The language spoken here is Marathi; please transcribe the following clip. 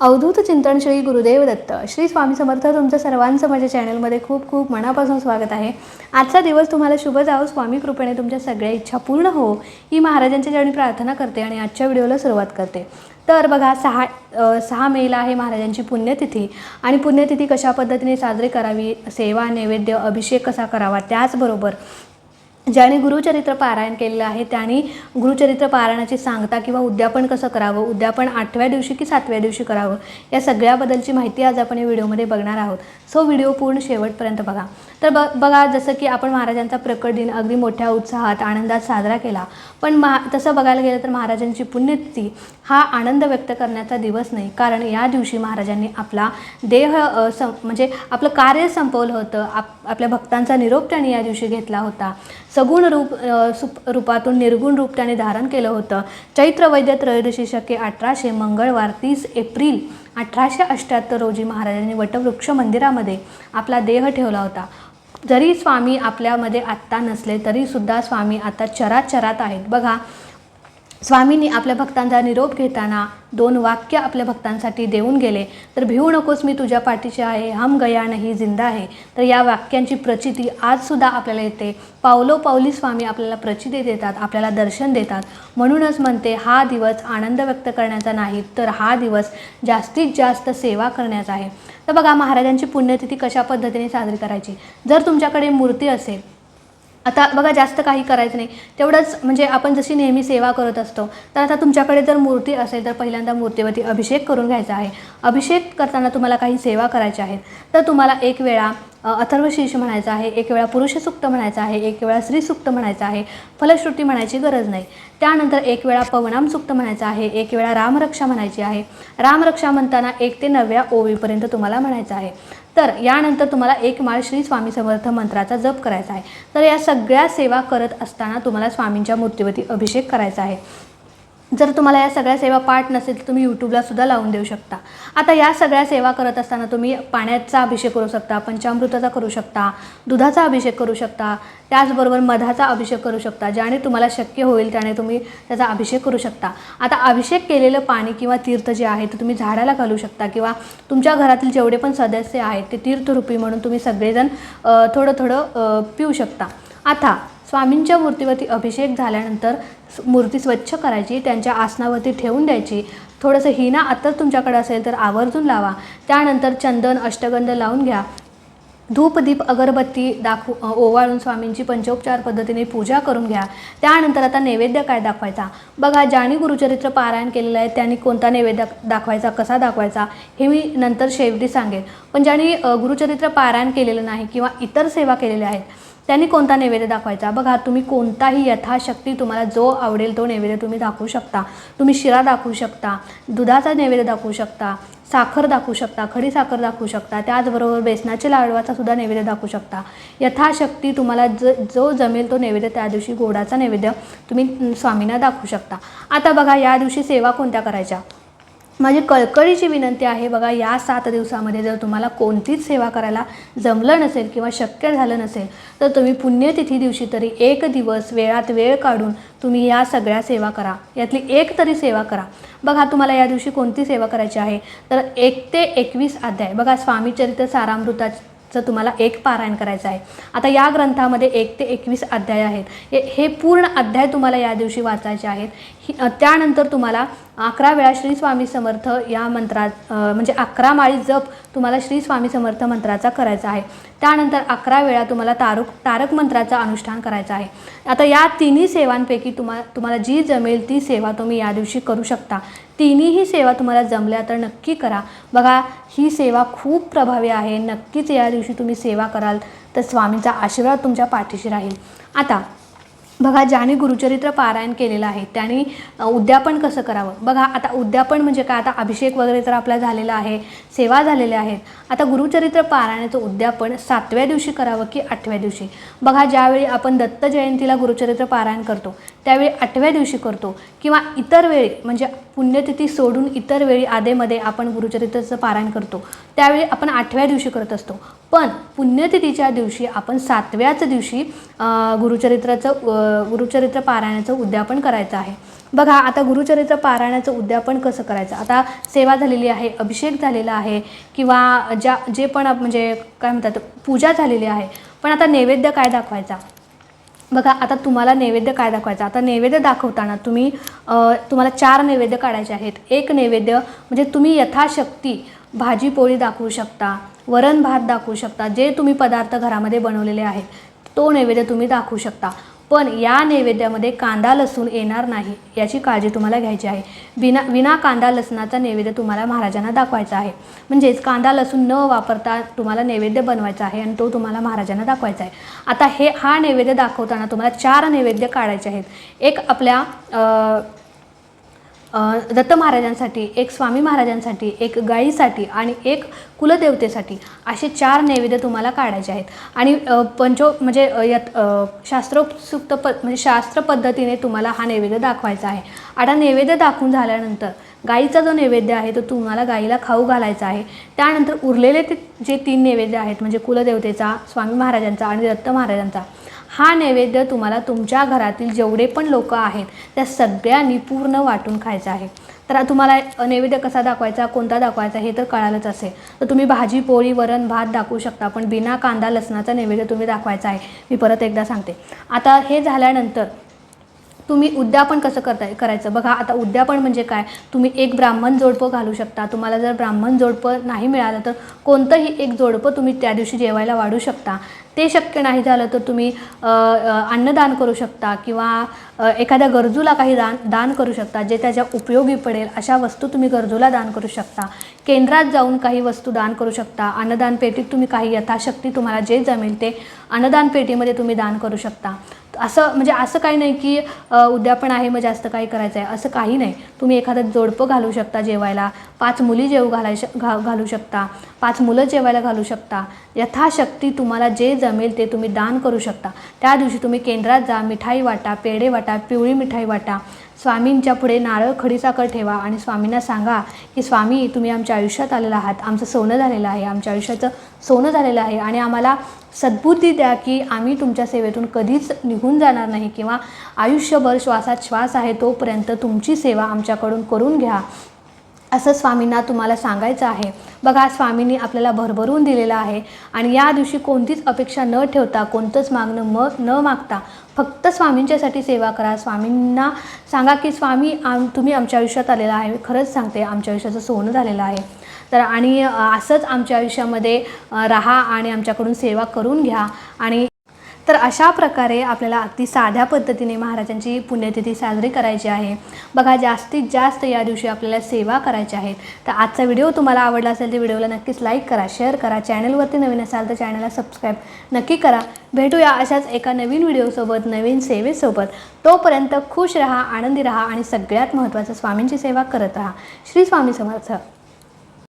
अवधूत चिंतन श्री गुरुदेव दत्त. श्री स्वामी समर्थ तुमचं सर्वांचं माझ्या चॅनलमध्ये खूप खूप मनापासून स्वागत आहे. आजचा दिवस तुम्हाला शुभ जावो स्वामी कृपेने तुमच्या सगळ्या इच्छा पूर्ण हो. ही महाराजांच्या चरणी प्रार्थना करते आणि आजच्या व्हिडिओला सुरुवात करते. तर बघा सहा सहा मेला आहे महाराजांची पुण्यतिथी. आणि पुण्यतिथी कशा पद्धतीने साजरी करावी? सेवा नैवेद्य अभिषेक कसा करावा? त्याचबरोबर ज्याने गुरुचरित्र पारायण केलेलं आहे त्यांनी गुरुचरित्र पारायणाची सांगता किंवा उद्यापन कसं करावं उद्यापन आठव्या दिवशी की सातव्या दिवशी करावं या सगळ्याबद्दलची माहिती आज आपण या व्हिडिओमध्ये बघणार आहोत. सो व्हिडिओ पूर्ण शेवटपर्यंत बघा. तर ब बघा जसं की आपण महाराजांचा प्रकट दिन अगदी मोठ्या उत्साहात आनंदात साजरा केला पण महा तसं बघायला गेलं तर महाराजांची पुण्यतिथी हा आनंद व्यक्त करण्याचा दिवस नाही. कारण या दिवशी महाराजांनी आपला देह सं म्हणजे आपलं कार्य संपवलं होतं. आप आपल्या भक्तांचा निरोप त्यांनी या दिवशी घेतला होता. सगुण रूप सुप रूपातून निर्गुण रूप त्याने धारण केलं होतं. चैत्र वैद्य त्रयोदशी शके अठराशे मंगळवार तीस एप्रिल अठराशे अष्ट्याहत्तर रोजी महाराजांनी वटवृक्ष मंदिरामध्ये आपला देह ठेवला होता. जरी स्वामी आपल्यामध्ये आत्ता नसले तरीसुद्धा स्वामी आता चरात चरात आहेत. बघा स्वामींनी आपल्या भक्तांचा निरोप घेताना दोन वाक्य आपल्या भक्तांसाठी देऊन गेले. तर भिवू नकोस मी तुझ्या पाठीशी आहे हम गया नाही जिंदा आहे तर या वाक्यांची प्रचिती आजसुद्धा आपल्याला येते. पावलो पावली स्वामी आपल्याला प्रचिती देतात आपल्याला दर्शन देतात. म्हणूनच म्हणते हा दिवस आनंद व्यक्त करण्याचा नाही तर हा दिवस जास्तीत जास्त सेवा करण्याचा आहे. तर बघा महाराजांची पुण्यतिथी कशा पद्धतीने साजरी करायची? जर तुमच्याकडे मूर्ती असेल आता बघा जास्त काही करायचं नाही. तेवढंच म्हणजे आपण जशी नेहमी सेवा करत असतो तर आता तुमच्याकडे जर मूर्ती असेल तर पहिल्यांदा मूर्तीवरती अभिषेक करून घ्यायचा आहे. अभिषेक करताना तुम्हाला काही सेवा करायच्या आहेत. तर तुम्हाला एक वेळा अथर्व अथर्वशीर्ष म्हणायचं आहे एक वेळा पुरुषसुक्त म्हणायचं आहे एक वेळा स्त्रीसुक्त म्हणायचं आहे फलश्रुती म्हणायची गरज नाही. त्यानंतर एक वेळा पवनाम सुक्त म्हणायचं आहे एक वेळा रामरक्षा म्हणायची आहे. रामरक्षा म्हणताना एक ते नवव्या ओवीपर्यंत तुम्हाला म्हणायचं आहे. तर यानंतर तुम्हाला एक माळ श्री स्वामी समर्थ मंत्राचा जप करायचा आहे. तर या सगळ्या सेवा करत असताना तुम्हाला स्वामींच्या मूर्तीवरती अभिषेक करायचा आहे. जर तुम्हाला या सगळ्या सेवा पाठ नसेल तर तुम्ही यूट्यूबला सुद्धा लावून देऊ शकता. आता या सगळ्या सेवा करत असताना तुम्ही पाण्याचा अभिषेक करू शकता पंचामृताचा करू शकता दुधाचा अभिषेक करू शकता त्याचबरोबर मधाचा अभिषेक करू शकता ज्याने तुम्हाला शक्य होईल त्याने तुम्ही त्याचा अभिषेक करू शकता. आता अभिषेक केलेलं पाणी किंवा तीर्थ जे आहे ते तुम्ही झाडाला घालू शकता किंवा तुमच्या घरातील जेवढे पण सदस्य आहेत ते तीर्थरूपी म्हणून तुम्ही सगळेजण थोडं थोडं पिऊ शकता. आता स्वामींच्या मूर्तीवरती अभिषेक झाल्यानंतर मूर्ती स्वच्छ करायची त्यांच्या आसनावरती ठेवून द्यायची. थोडंसं हिना अत्तर तुमच्याकडे असेल तर आवर्जून लावा. त्यानंतर चंदन अष्टगंध लावून घ्या. धूपदीप अगरबत्ती दाखवू ओवाळून स्वामींची पंचोपचार पद्धतीने पूजा करून घ्या. त्यानंतर आता नैवेद्य काय दाखवायचा? बघा ज्यांनी गुरुचरित्र पारायण केलेलं आहे त्यांनी कोणता नैवेद्य दाखवायचा कसा दाखवायचा हे मी नंतर शेवटी सांगेन. पण ज्यांनी गुरुचरित्र पारायण केलेलं नाही किंवा इतर सेवा केलेल्या आहेत त्यांनी कोणता नैवेद्य दाखवायचा? बघा तुम्ही कोणताही यथाशक्ती तुम्हाला जो आवडेल तो नैवेद्य तुम्ही दाखवू शकता. तुम्ही शिरा दाखवू शकता दुधाचा नैवेद्य दाखवू शकता साखर दाखवू शकता खडी साखर दाखवू शकता त्याचबरोबर बेसनाच्या लाडवाचा सुद्धा नैवेद्य दाखवू शकता. यथाशक्ती तुम्हाला ज जो जमेल तो नैवेद्य त्या दिवशी गोडाचा नैवेद्य तुम्ही स्वामींना दाखवू शकता. आता बघा या दिवशी सेवा कोणत्या करायच्या? माझी कळकळीची विनंती आहे बघा या सात दिवसामध्ये जर तुम्हाला कोणतीच सेवा करायला जमलं नसेल किंवा शक्य झालं नसेल तर तुम्ही पुण्यतिथी दिवशी तरी एक दिवस वेळात वेळ काढून तुम्ही या सगळ्या सेवा करा. यातली एक तरी सेवा करा. बघा तुम्हाला या दिवशी कोणती सेवा करायची आहे? तर एक ते एकवीस अध्याय. बघा स्वामीचरित्र सारामृता सारामृताचं तुम्हाला एक पारायण करायचं आहे. आता या ग्रंथामध्ये एक ते एकवीस अध्याय आहेत. हे हे पूर्ण अध्याय तुम्हाला या दिवशी वाचायचे आहेत. ही त्यानंतर तुम्हाला अकरा वेळा श्री स्वामी समर्थ या मंत्रात म्हणजे अकरा माळी जप तुम्हाला श्री स्वामी समर्थ मंत्राचा करायचा आहे. त्यानंतर अकरा वेळा तुम्हाला तारक तारक मंत्राचं अनुष्ठान करायचं आहे. आता या तिन्ही सेवांपैकी तुम्हा तुम्हाला जी जमेल ती सेवा तुम्ही या दिवशी करू शकता. तिन्हीही सेवा तुम्हाला जमल्या तर नक्की करा. बघा ही सेवा खूप प्रभावी आहे. नक्कीच या दिवशी तुम्ही सेवा कराल तर स्वामींचा आशीर्वाद तुमच्या पाठीशी राहील. आता बघा ज्याने गुरुचरित्र पारायण केलेलं आहे त्याने उद्यापन कसं करावं? बघा आता उद्यापन म्हणजे काय? आता अभिषेक वगैरे तर आपला झालेला आहे सेवा झालेल्या आहेत. आता गुरुचरित्र पारायणाचं उद्यापन सातव्या दिवशी करावं की आठव्या दिवशी? बघा ज्यावेळी आपण दत्त जयंतीला गुरुचरित्र पारायण करतो त्यावेळी आठव्या दिवशी करतो किंवा इतर वेळी म्हणजे पुण्यतिथी सोडून इतर वेळी आधेमध्ये आपण गुरुचरित्राचं पारायण करतो त्यावेळी आपण आठव्या दिवशी करत असतो. पण पुण्यतिथीच्या दिवशी आपण सातव्याच दिवशी गुरुचरित्राचं गुरुचरित्र पारायणाचं उद्यापन करायचं आहे. बघा आता गुरुचरित्र पारायणाचं उद्यापन कसं करायचं? आता सेवा झालेली आहे अभिषेक झालेला आहे किंवा ज्या जे पण म्हणजे काय म्हणतात पूजा झालेली आहे पण आता नैवेद्य काय दाखवायचा? बघा आता तुम्हाला नैवेद्य काय दाखवायचा? आता नैवेद्य दाखवताना तुम्ही तुम्हाला चार नैवेद्य काढायचे आहेत. एक नैवेद्य म्हणजे तुम्ही यथाशक्ती भाजी पोळी दाखवू शकता वरण भात दाखवू शकता जे तुम्ही पदार्थ घरामध्ये बनवलेले आहेत तो नैवेद्य तुम्ही दाखवू शकता. पण या नैवेद्यामध्ये कांदा लसूण येणार नाही याची काळजी तुम्हाला घ्यायची आहे. विना विना कांदा लसणाचा नैवेद्य तुम्हाला महाराजांना दाखवायचा आहे. म्हणजेच कांदा लसूण न वापरता तुम्हाला नैवेद्य बनवायचा आहे आणि तो तुम्हाला महाराजांना दाखवायचा आहे. आता हे हा नैवेद्य दाखवताना तुम्हाला चार नैवेद्य काढायचे आहेत. एक आपल्या दत्त महाराजांसाठी एक स्वामी महाराजांसाठी एक गाईसाठी आणि एक कुलदेवतेसाठी असे चार नैवेद्य तुम्हाला काढायचे आहेत. आणि पंचो म्हणजे यात अ, शास्त्रोक्त प म्हणजे शास्त्र पद्धतीने तुम्हाला हा नैवेद्य दाखवायचा आहे. आता नैवेद्य दाखवून झाल्यानंतर गाईचा जो नैवेद्य आहे तो तुम्हाला गाईला खाऊ घालायचा आहे. त्यानंतर उरलेले ते जे तीन नैवेद्य आहेत म्हणजे कुलदेवतेचा स्वामी महाराजांचा आणि दत्त महाराजांचा हा नैवेद्य तुम्हाला तुमच्या घरातील जेवढे पण लोक आहेत त्या सगळ्यांनी पूर्ण वाटून खायचं आहे. तर तुम्हाला नैवेद्य कसा दाखवायचा कोणता दाखवायचा हे तर कळालंच असेल. तर तुम्ही भाजी पोळी वरण भात दाखवू शकता पण बिना कांदा लसणाचा नैवेद्य तुम्ही दाखवायचा आहे. मी परत एकदा सांगते. आता हे झाल्यानंतर तुम्ही उद्यापन कसं करताय करायचं? बघा आता उद्यापन म्हणजे काय? तुम्ही एक ब्राह्मण जोडपं घालू शकता. तुम्हाला जर ब्राह्मण जोडपं नाही मिळालं तर कोणतंही एक जोडपं तुम्ही त्या दिवशी जेवायला वाढू शकता. ते शक्य नाही झालं तर तुम्ही अन्नदान करू शकता किंवा एखाद्या गरजूला काही दान दान करू शकता जे त्याच्या उपयोगी पडेल अशा वस्तू तुम्ही गरजूला दान करू शकता. केंद्रात जाऊन काही वस्तू दान करू शकता. अन्नदान पेटीत तुम्ही काही यथाशक्ती तुम्हाला जे जमेल ते अन्नदान पेटीमध्ये तुम्ही दान करू शकता. असं म्हणजे असं काही नाही की उद्या पण आहे मग जास्त काही करायचं आहे असं काही नाही. तुम्ही एखादं जोडपं घालू शकता जेवायला पाच मुली जेव घालाय घा घालू शकता पाच मुलं जेवायला घालू शकता. यथाशक्ती तुम्हाला जे जमेल ते तुम्ही दान करू शकता. त्या दिवशी तुम्ही केंद्रात जा मिठाई वाटा पेढे वाटा पिवळी मिठाई वाटा स्वामींच्या पुढे नारळ खडीसाखर ठेवा आणि स्वामींना सांगा की स्वामी तुम्ही आमच्या आयुष्यात आलेला आहात. आमचं सोनं झालेलं आहे. आमच्या आयुष्याचं सोनं झालेलं आहे. आणि आम्हाला सद्बुद्धी द्या की आम्ही तुमच्या सेवेतून कधीच निघून जाणार नाही किंवा आयुष्यभर श्वासात श्वास आहे तोपर्यंत तुमची सेवा आमच्याकडून करून घ्या. असं स्वामींना तुम्हाला सांगायचं आहे. बघा स्वामींनी आपल्याला भरभरून दिलेलं आहे. आणि या दिवशी कोणतीच अपेक्षा न ठेवता कोणतंच मागणं म न मागता फक्त स्वामींच्यासाठी सेवा करा. स्वामींना सांगा की स्वामी आम तुम्ही आमच्या आयुष्यात आलेला आहे. खरंच सांगते आमच्या आयुष्याचं सोनं झालेलं आहे. तर आणि असंच आमच्या आयुष्यामध्ये राहा आणि आमच्याकडून सेवा करून घ्या. आणि तर अशा प्रकारे आपल्याला अगदी साध्या पद्धतीने महाराजांची पुण्यतिथी साजरी करायची आहे. बघा जास्तीत जास्त या दिवशी आपल्याला सेवा करायची आहेत तर आजचा व्हिडिओ तुम्हाला आवडला असेल तर व्हिडिओला नक्कीच लाईक करा शेअर करा चॅनलवरती नवीन असाल तर चॅनलला सबस्क्राईब नक्की करा. भेटूया अशाच एका नवीन व्हिडिओसोबत नवीन सेवेसोबत. तोपर्यंत खुश रहा आनंदी रहा आणि सगळ्यात महत्त्वाचं स्वामींची सेवा करत राहा. श्री स्वामी समर्थ.